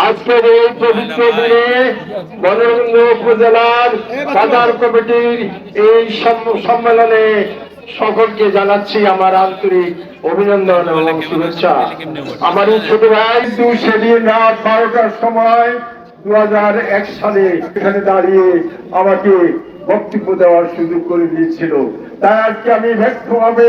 আজকের এই পবিত্র দিনে মনোরঞ্জ উপজেলার বাজার কমিটির এই সম্মেলনে সকলকে জানাচ্ছি আমার আন্তরিক অভিনন্দন এবং শুভেচ্ছা। আমার এই ছোট ভাই দু সেদিন রাত বারোটার সময় দু সালে এখানে দাঁড়িয়ে আমাকে বক্তব্য দেওয়ার সুযোগ করে দিয়েছিল। তাই আজকে আমি ব্যক্তভাবে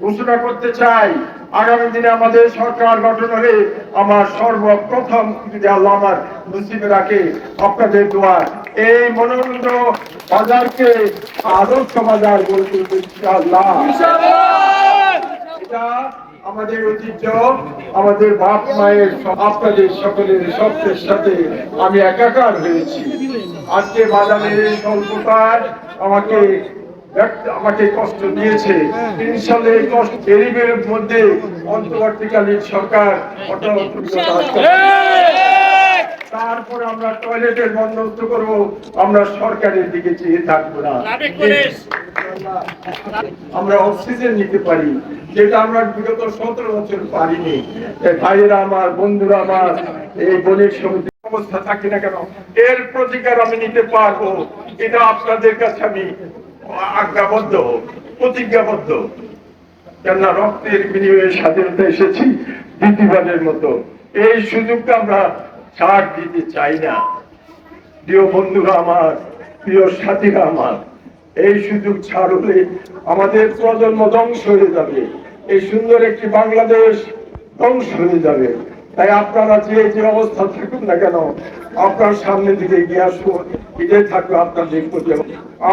ঘোষণা করতে চাই আগামী দিনে আমাদের সরকার গঠন হলে আমার সর্বপ্রথম যদি আল্লাহ আমার নসিবে রাখে। আপনাদের দোয়া। এই মনোরঞ্জ বাজারকে আদর্শ বাজার গড়ে তুলবে ইনশাআল্লাহ! এটা আমাদের ঐতিহ্য, আমাদের বাপ মায়ের আপনাদের সকলের সত্যের সাথে আমি একাকার হয়েছি। আজকে বাজারের এই স্বল্পতায় আমাকে আমাকে কষ্ট দিয়েছে। তিন সালে কষ্ট গরিবের মধ্যে অন্তর্বর্তীকালীন সরকার অর্থাৎ আমরা টয়লেটের বন্দোবস্ত করব আমরা সরকারের দিকে চেয়ে থাকব না। আমরা অক্সিজেন নিতে পারি যেটা আমরা বিগত সতেরো বছর পারিনি। ভাইয়েরা আমার বন্ধুরা আমার এই বণিক সমিতি অবস্থা থাকি না কেন এর প্রতিকার আমি নিতে পারব। এটা আপনাদের কাছে আমি আজ্ঞাবদ্ধ প্রতিজ্ঞাবদ্ধ। কেননা রক্তের বিনিময়ে স্বাধীনতা এসেছি দ্বিতীয়বারের মতো। এই সুযোগটা আমরা ছাড় দিতে চাই না। প্রিয় বন্ধুরা আমার প্রিয় সাথীরা আমার এই সুযোগ ছাড় হলে আমাদের প্রজন্ম ধ্বংস হয়ে যাবে। এই সুন্দর একটি বাংলাদেশ ধ্বংস হয়ে যাবে। তাই আপনারা যে যে অবস্থা থাকুন না কেন আপনার সামনে দিকে এগিয়ে আসুন এটাই থাকবে আপনাদের প্রতি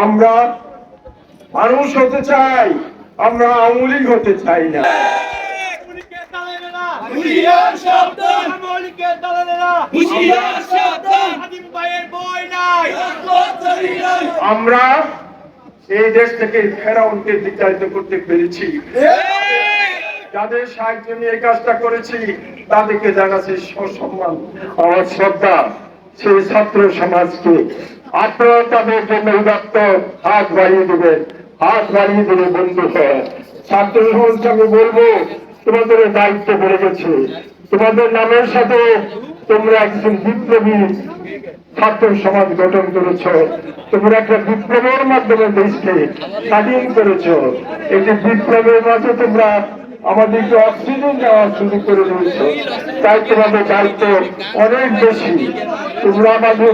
আমরা মানুষ হতে চাই আমরা আমলিক হতে চাই না। হুশিয়ার মৌলিকের দালালেরা হুশিয়ার ভাইয়ের বই নাই। আমরা এই দেশ থেকে ফেরাউনকে বিতাড়িত করতে পেরেছি। যাদের সাহায্য নিয়ে কাজটা করেছি তাদেরকে জানাচ্ছি সসম্মান আমার শ্রদ্ধা সেই ছাত্র সমাজকে। আপনারা তাদের জন্য উদাত্ত হাত বাড়িয়ে দেবেন হাত বাড়িয়ে দেবে বন্ধু হয় ছাত্র সমাজকে আমি বলব তোমাদের দায়িত্ব পড়ে গেছে। তোমাদের নামের সাথে তোমরা একজন বিপ্লবী ছাত্র সমাজ গঠন করেছ। তোমরা একটা বিপ্লবের মাধ্যমে দেশকে স্বাধীন করেছ। একটি বিপ্লবের মাঝে তোমরা আমাদেরকে অক্সিজেন দেওয়া শুরু করে দিয়েছ। তাই তোমাদের দায়িত্ব অনেক বেশি। তোমরা আমাদেরকে